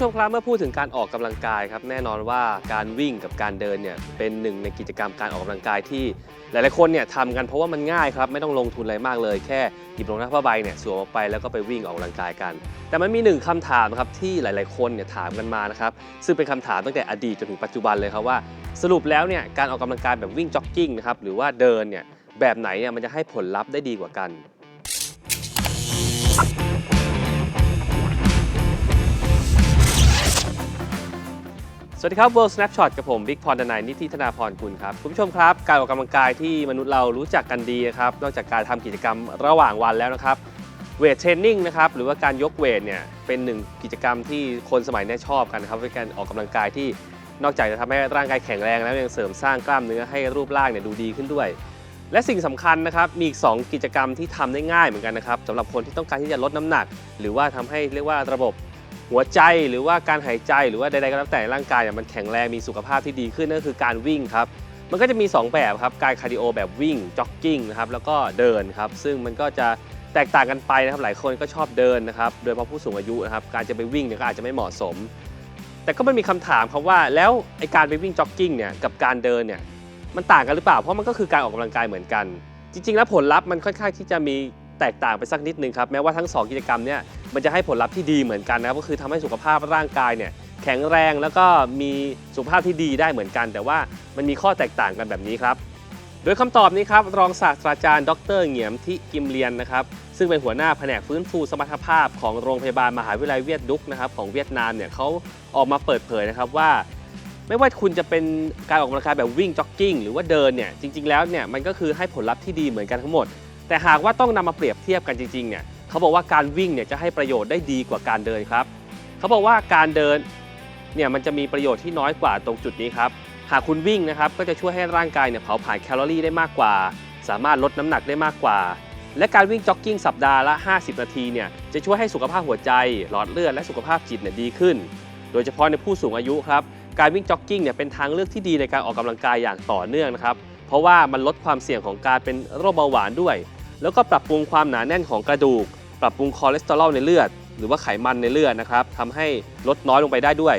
ผู้ชมครับเมื่อพูดถึงการออกกำลังกายครับแน่นอนว่าการวิ่งกับการเดินเนี่ยเป็นหนึ่งในกิจกรรมการออกกำลังกายที่ หลายๆคนเนี่ยทำกันเพราะว่ามันง่ายครับไม่ต้องลงทุนอะไรมากเลย แค่หยิบรองเท้าผ้าใบเนี่ยสวมออกไปแล้วก็ไปวิ่งออกกำลังกายกัน แต่มันมีหนึ่งคำถามครับที่หลาย ๆ คนเนี่ยถามกันมานะครับซึ่งเป็นคำถามตั้งแต่อดีตจนถึงปัจจุบันเลยครับว่า สรุปแล้วเนี่ยการออกกำลังกายแบบวิ่งจ็อกกิ้งนะครับหรือว่าเดินเนี่ยแบบไหนเนี่ยมันจะให้ผลลัพธ์ได้ดีกว่ากัน สวัสดีครับ World Snapshot กับผมบิ๊กพรดนายนิติธนาพรคุณครับ คุณผู้ชมครับ การออกกำลังกายที่มนุษย์เรารู้จักกันดีนะครับ นอกจากการทำกิจกรรมระหว่างวันแล้วนะครับเวทเทรนนิ่งนะครับหรือว่าการยกเวทเนี่ยเป็นหนึ่งกิจกรรมที่คนสมัยนี้ชอบกันนะครับเป็นการออกกำลังกายที่นอกจากจะทำให้ร่างกายแข็งแรงแล้วยังเสริมสร้างกล้ามเนื้อให้รูปร่างเนี่ยดูดีขึ้นด้วย และสิ่งสำคัญนะครับมีอีก 2 กิจกรรมที่ทำได้ง่ายเหมือนกันนะครับสำหรับคนที่ต้องการที่จะลดน้ำหนัก หรือว่าทำให้เรียกว่าระบบ หัวใจหรือว่าการหายใจหรือว่าใดๆก็แล้วแต่ร่างกายเนี่ยมันแข็งแรงมีสุขภาพที่ดีขึ้นนั่นคือการวิ่งครับมันก็จะมี 2 แบบครับการคาร์ดิโอแบบวิ่งจ็อกกิ้งนะครับแล้วก็เดินครับซึ่งมันก็จะแตกต่างกันไปนะครับหลายคนก็ชอบเดินนะครับโดยเฉพาะผู้สูงอายุนะครับการจะไปวิ่งเนี่ยก็อาจจะไม่เหมาะสม แต่ก็มันมีคำถามครับว่าแล้วไอการไปวิ่งจ็อกกิ้งเนี่ยกับการเดินเนี่ยมันต่างกันหรือเปล่าเพราะมันก็คือการออกกำลังกายเหมือนกัน จริง ๆ แล้วผลลัพธ์มันค่อนข้างที่จะมี แตกต่างไปสักนิดนึงครับแม้ว่าทั้งสองกิจกรรมเนี่ยมันจะให้ผลลัพธ์ที่ดีเหมือนกันนะครับก็คือทำให้สุขภาพร่างกายเนี่ยแข็งแรงแล้วก็มีสุขภาพที่ดีได้เหมือนกัน แต่ว่ามันมีข้อแตกต่างกันแบบนี้ครับ โดยคำตอบนี้ครับรองศาสตราจารย์ ดรเหงียมทิกิมเลียนนะครับซึ่งเป็นหัวหน้าแผนกฟื้นฟูสมรรถภาพของโรงพยาบาลมหาวิทยาลัยเวียดดุกนะครับของเวียดนามเนี่ยเขาออกมาเปิดเผยนะครับว่า ไม่ว่าคุณจะเป็นการออกกำลังกายแบบวิ่งจ็อกกิ้งหรือว่าเดินเนี่ยจริง ๆแล้วเนี่ยมันก็คือให้ผลลัพธ์ที่ดีเหมือนกันทั้งหมด แต่หากว่าต้องนำมาเปรียบเทียบกันจริงๆเนี่ยเขาบอกว่าการวิ่งเนี่ยจะให้ประโยชน์ได้ดีกว่าการเดินครับเขาบอกว่าการเดินเนี่ยมันจะมีประโยชน์ที่น้อยกว่าตรงจุดนี้ครับหากคุณวิ่งนะครับก็จะช่วยให้ร่างกายเนี่ยเผาผลาญแคลอรี่ได้มากกว่า สามารถลดน้ำหนักได้มากกว่า และการวิ่งจ็อกกิ้งสัปดาห์ละ 50 นาทีเนี่ยจะช่วยให้สุขภาพหัวใจ หลอดเลือดและสุขภาพจิตเนี่ยดีขึ้น โดยเฉพาะในผู้สูงอายุครับการวิ่งจ็อกกิ้งเนี่ยเป็นทางเลือกที่ดีในการออกกำลังกายอย่างต่อเนื่องนะครับเพราะว่ามันลดความเสี่ยงของการเป็นโรคเบาหวานด้วย แล้วก็ปรับปรุงความหนาแน่นของกระดูก ปรับปรุงคอเลสเตอรอลในเลือด หรือว่าไขมันในเลือดนะครับทำให้ลดน้อยลงไปได้ด้วย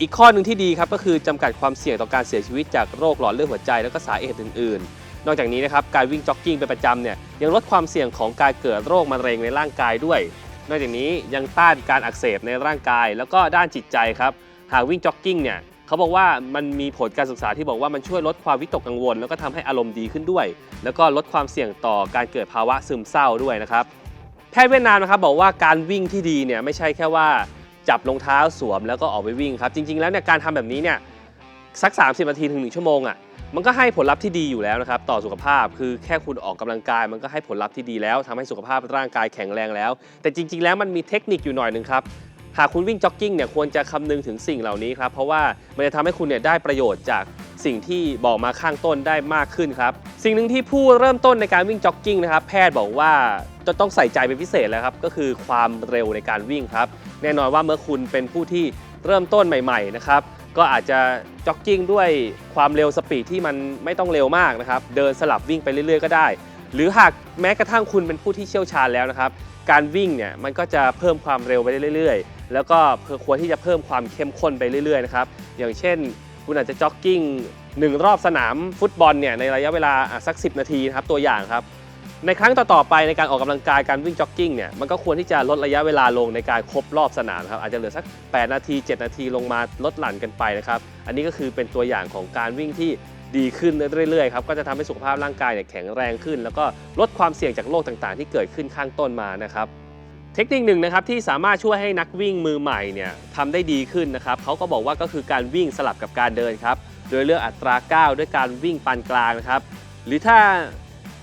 อีกข้อหนึ่งที่ดีครับก็คือจำกัดความเสี่ยงต่อการเสียชีวิตจากโรคหลอดเลือดหัวใจ แล้วก็สาเหตุอื่น ๆ นอกจากนี้นะครับการวิ่งจ็อกกิ้งเป็นประจำเนี่ยยังลดความเสี่ยงของการเกิดโรคมะเร็งในร่างกายด้วย นอกจากนี้ยังต้านการอักเสบในร่างกาย แล้วก็ด้านจิตใจครับหากวิ่งจ็อกกิ้งเนี่ย เขาบอกว่ามันมีผลการศึกษาที่บอกว่ามันช่วยลดความวิตกกังวล แล้วก็ทำให้อารมณ์ดีขึ้นด้วย แล้วก็ลดความเสี่ยงต่อการเกิดภาวะซึมเศร้าด้วยนะครับแพทย์เวียดนามนะครับบอกว่าการวิ่งที่ดีเนี่ยไม่ใช่แค่ว่าจับรองเท้าสวมแล้วก็ออกไปวิ่งครับ จริง ๆ แล้วเนี่ยการทำแบบนี้เนี่ยสัก 30นาทีถึง 1 ชั่วโมงอะมันก็ให้ผลลัพธ์ที่ดีอยู่แล้วนะครับต่อสุขภาพคือแค่คุณออกกำลังกาย มันก็ให้ผลลัพธ์ที่ดีแล้วทำให้สุขภาพร่างกายแข็งแรงแล้ว แต่จริง ๆ แล้วมันมีเทคนิคอยู่หน่อยนึงครับ หากคุณวิ่งจ็อกกิ้งเนี่ยควรจะคำนึงถึงสิ่งเหล่านี้ครับ เพราะว่ามันจะทำให้คุณเนี่ยได้ประโยชน์จากสิ่งที่บอกมาข้างต้นได้มากขึ้นครับ สิ่งหนึ่งที่ผู้เริ่มต้นในการวิ่งจ็อกกิ้งนะครับ แพทย์บอกว่าจะต้องใส่ใจเป็นพิเศษแล้วครับ ก็คือความเร็วในการวิ่งครับ แน่นอนว่าเมื่อคุณเป็นผู้ที่เริ่มต้นใหม่ ๆ นะครับ ก็อาจจะจ็อกกิ้งด้วยความเร็วสปีดที่มันไม่ต้องเร็วมากนะครับ เดินสลับวิ่งไปเรื่อยๆก็ได้ หรือหากแม้กระทั่งคุณเป็นผู้ที่เชี่ยวชาญแล้วนะครับ การวิ่งเนี่ยมันก็จะเพิ่มความเร็วไปเรื่อยๆ แล้วก็ควรที่จะเพิ่มความเข้มข้นไปเรื่อยๆนะครับอย่างเช่น คุณอาจจะจ็อกกิ้งหนึ่งรอบสนามฟุตบอลเนี่ยในระยะเวลาสัก 10 นาทีนะครับตัวอย่างครับ ในครั้งต่อๆไปในการออกกำลังกายการวิ่งจ็อกกิ้งเนี่ยมันก็ควรที่จะลดระยะเวลาลงในการครบรอบสนามครับอาจจะเหลือสัก 8 นาที 7 นาทีลงมาลดหลั่นกันไปนะครับอันนี้ก็คือเป็นตัวอย่างของการวิ่งที่ดีขึ้นเรื่อยๆครับก็จะทำให้สุขภาพร่างกายเนี่ยแข็งแรงขึ้น แล้วก็ลดความเสี่ยงจากโรคต่างๆ ที่เกิดขึ้นข้างต้นมานะครับ เทคนิคหนึ่งนะครับที่สามารถช่วยให้นักวิ่งมือใหม่เนี่ยทำได้ดีขึ้นนะครับเขาก็บอกว่าก็คือการวิ่งสลับกับการเดินครับโดยเลือกอัตราก้าวด้วยการวิ่งปานกลางนะครับหรือถ้า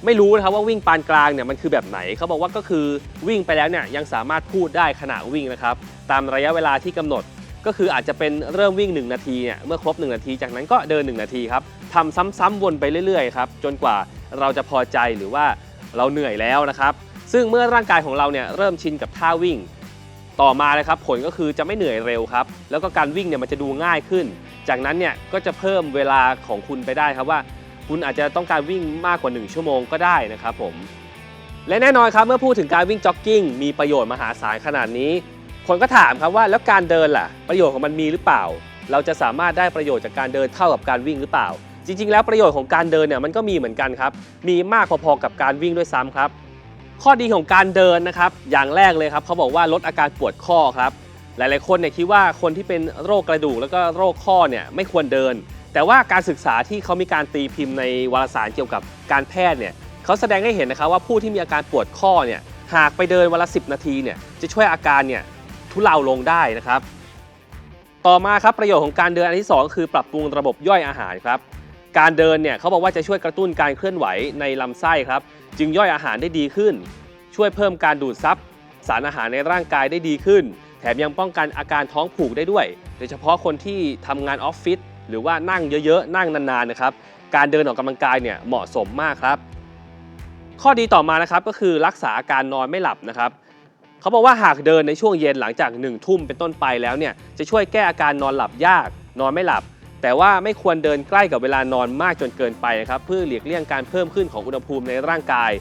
ไม่รู้นะครับว่าวิ่งปานกลางเนี่ยมันคือแบบไหนเขาบอกว่าก็คือวิ่งไปแล้วเนี่ยยังสามารถพูดได้ขณะวิ่งนะครับตามระยะเวลาที่กำหนด ก็คืออาจจะเป็นเริ่มวิ่ง 1 นาทีเนี่ยเมื่อครบ 1 นาที จากนั้นก็เดิน 1 นาทีครับทำซ้ำๆวนไปเรื่อยๆครับจนกว่าเราจะพอใจหรือว่าเราเหนื่อยแล้วนะครับ ซึ่งเมื่อร่างกายของเราเนี่ยเริ่มชินกับท่าวิ่ง ต่อมาเลยครับผลก็คือจะไม่เหนื่อยเร็วครับ แล้วก็การวิ่งเนี่ยมันจะดูง่ายขึ้น จากนั้นเนี่ยก็จะเพิ่มเวลาของคุณไปได้ครับว่า คุณอาจจะต้องการวิ่งมากกว่า 1 ชั่วโมงก็ได้นะครับผมและแน่นอนครับเมื่อพูดถึงการวิ่งจ็อกกิ้งมีประโยชน์มหาศาลขนาดนี้ คนก็ถามครับว่าแล้วการเดินล่ะ ประโยชน์ของมันมีหรือเปล่า เราจะสามารถได้ประโยชน์จากการเดินเท่ากับการวิ่งหรือเปล่า จริง ๆ แล้วประโยชน์ของการเดินเนี่ยมันก็มีเหมือนกันครับมีมากพอๆกับการวิ่งด้วยซ้ำครับ ข้อดีของการเดินนะครับ อย่างแรกเลยครับเขาบอกว่าลดอาการปวดข้อครับ หลายๆ คนเนี่ยคิดว่าคนที่เป็นโรคกระดูกแล้วก็โรคข้อเนี่ยไม่ควรเดิน แต่ว่าการศึกษาที่เขามีการตีพิมพ์ในวารสารเกี่ยวกับการแพทย์เนี่ยเขาแสดงให้เห็นนะครับว่าผู้ที่มีอาการปวดข้อเนี่ยหากไปเดินวันละ 10 นาทีเนี่ยจะช่วยอาการเนี่ยทุเลาลงได้นะครับ ต่อมาครับประโยชน์ของการเดินอันที่ 2 คือปรับปรุงระบบย่อยอาหารครับ การเดินเนี่ยเขาบอกว่าจะช่วยกระตุ้นการเคลื่อนไหวในลำไส้ครับ จึงย่อยอาหารได้ดีขึ้น ช่วยเพิ่มการดูดซับสารอาหารในร่างกายได้ดีขึ้น แถมยังป้องกันอาการท้องผูกได้ด้วย โดยเฉพาะคนที่ทำงานออฟฟิศหรือว่านั่งเยอะๆ นั่งนานๆนะครับ การเดินออกกำลังกายเนี่ยเหมาะสมมากครับ ข้อดีต่อมานะครับก็คือรักษาอาการนอนไม่หลับนะครับเขาบอกว่าหากเดินในช่วงเย็นหลังจาก1นึ่ทุ่มเป็นต้นไปแล้วเนี่ยจะช่วยแก้อาการนอนหลับยาก นอนไม่หลับ แต่ว่าไม่ควรเดินใกล้กับเวลานอนมากจนเกินไปนะครับเพื่อหลีกเลี่ยงการเพิ่มขึ้นของอุณหภูมิในร่างกาย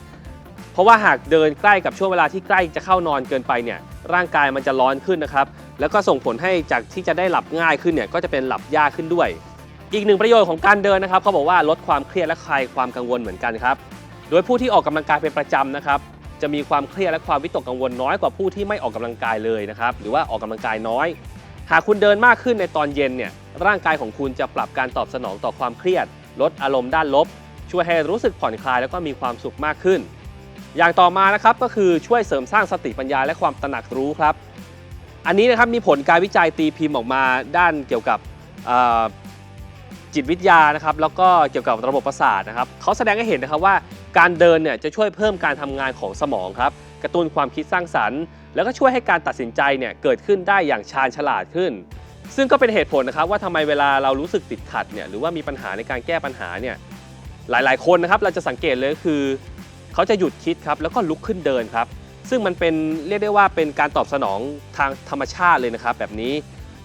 เพราะว่าหากเดินใกล้กับช่วงเวลาที่ใกล้จะเข้านอนเกินไปเนี่ยร่างกายมันจะร้อนขึ้นนะครับแล้วก็ส่งผลให้จากที่จะได้หลับง่ายขึ้นเนี่ยก็จะเป็นหลับยากขึ้นด้วย อีกหนึ่งประโยชน์ของการเดินนะครับเขาบอกว่าลดความเครียดและคลายความกังวลเหมือนกันครับโดยผู้ที่ออกกำลังกายเป็นประจำนะครับจะมีความเครียดและความวิตกกังวลน้อยกว่าผู้ที่ไม่ออกกำลังกายเลยนะครับหรือว่าออกกำลังกายน้อย หากคุณเดินมากขึ้นในตอนเย็นเนี่ย ร่างกายของคุณจะปรับการตอบสนองต่อความเครียด ลดอารมณ์ด้านลบ ช่วยให้รู้สึกผ่อนคลายแล้วก็มีความสุขมากขึ้น อย่างต่อมานะครับก็คือช่วยเสริมสร้างสติปัญญาและความตระหนักรู้ครับ อันนี้นะครับมีผลการวิจัยตีพิมพ์ออกมาด้านเกี่ยวกับจิตวิทยานะครับแล้วก็เกี่ยวกับระบบประสาทนะครับเขาแสดงให้เห็นนะครับว่าการเดินเนี่ยจะช่วยเพิ่มการทำงานของสมองครับกระตุ้นความคิดสร้างสรรค์ แล้วก็ช่วยให้การตัดสินใจเนี่ยเกิดขึ้นได้อย่างชาญฉลาดขึ้น ซึ่งก็เป็นเหตุผลนะครับว่าทำไมเวลาเรารู้สึกติดขัดเนี่ยหรือว่ามีปัญหาในการแก้ปัญหาเนี่ยหลายๆ คนนะครับเราจะสังเกตเลยคือ เขาจะหยุดคิดครับแล้วก็ลุกขึ้นเดินครับ ซึ่งมันเป็นเรียกได้ว่าเป็นการตอบสนองทางธรรมชาติเลยนะครับ แบบนี้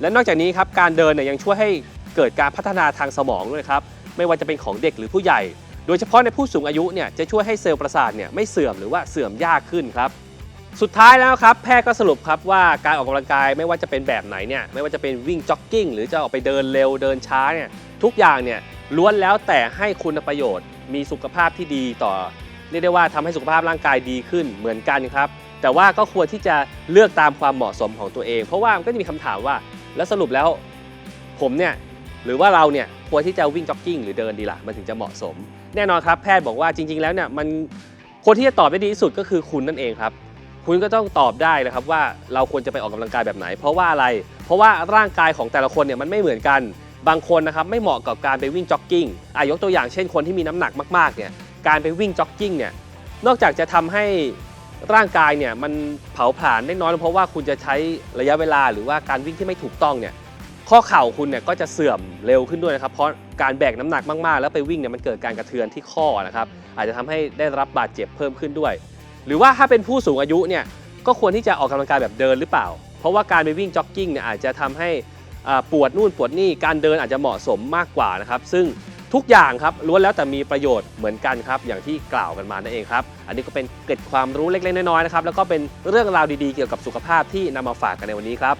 และนอกจากนี้ครับการเดินเนี่ยยังช่วยให้เกิดการพัฒนาทางสมองด้วยครับไม่ว่าจะเป็นของเด็กหรือผู้ใหญ่ โดยเฉพาะในผู้สูงอายุเนี่ยจะช่วยให้เซลล์ประสาทเนี่ยไม่เสื่อมหรือว่าเสื่อมยากขึ้นครับ สุดท้ายแล้วครับแพทย์ก็สรุปครับว่าการออกกำลังกายไม่ว่าจะเป็นแบบไหนเนี่ยไม่ว่าจะเป็นวิ่งจ็อกกิ้งหรือจะออกไปเดินเร็วเดินช้าเนี่ยทุกอย่างเนี่ยล้วนแล้วแต่ให้คุณประโยชน์ มีสุขภาพที่ดีต่อเรียกได้ว่าทำให้สุขภาพร่างกายดีขึ้นเหมือนกันครับ แต่ว่าก็ควรที่จะเลือกตามความเหมาะสมของตัวเอง เพราะว่ามันก็จะมีคำถามว่า แล้วสรุปแล้วผมเนี่ยหรือว่าเราเนี่ยควรที่จะวิ่งจ็อกกิ้งหรือเดินดีล่ะมันถึงจะเหมาะสม แน่นอนครับ แพทย์บอกว่าจริง ๆ แล้วเนี่ยมันคนที่จะตอบได้ดีที่สุดก็คือคุณนั่นเองครับ คุณก็ต้องตอบได้นะครับว่าเราควรจะไปออกกำลังกายแบบไหน เพราะว่าอะไร เพราะว่าร่างกายของแต่ละคนเนี่ยมันไม่เหมือนกัน บางคนนะครับไม่เหมาะกับการไปวิ่งจ็อกกิ้งอะยกตัวอย่างเช่นคนที่มีน้ำหนักมากๆเนี่ยการไปวิ่งจ็อกกิ้งเนี่ยนอกจากจะทำให้ร่างกายเนี่ยมันเผาผลาญได้น้อยลงเพราะว่าคุณจะใช้ระยะเวลาหรือว่าการวิ่งที่ไม่ถูกต้องเนี่ยข้อเข่าคุณเนี่ยก็จะเสื่อมเร็วขึ้นด้วยนะครับ เพราะการแบกน้ำหนักมากๆ แล้วไปวิ่งเนี่ยมันเกิดการกระเทือนที่ข้อนะครับอาจจะทำให้ได้รับบาดเจ็บเพิ่มขึ้นด้วย หรือว่าถ้าเป็นผู้สูงอายุเนี่ยก็ควรที่จะออกกำลังกายแบบเดินหรือเปล่า เพราะว่าการไปวิ่งจ็อกกิ้งเนี่ยอาจจะทำให้ปวดนู่นปวดนี่การเดินอาจจะเหมาะสมมากกว่านะครับ ซึ่งทุกอย่างครับล้วนแล้วแต่มีประโยชน์เหมือนกันครับ อย่างที่กล่าวกันมานั่นเองครับ อันนี้ก็เป็นเกร็ดความรู้เล็กๆน้อยๆนะครับแล้วก็เป็นเรื่องราวดีๆเกี่ยวกับสุขภาพที่นำมาฝากกันในวันนี้ครับ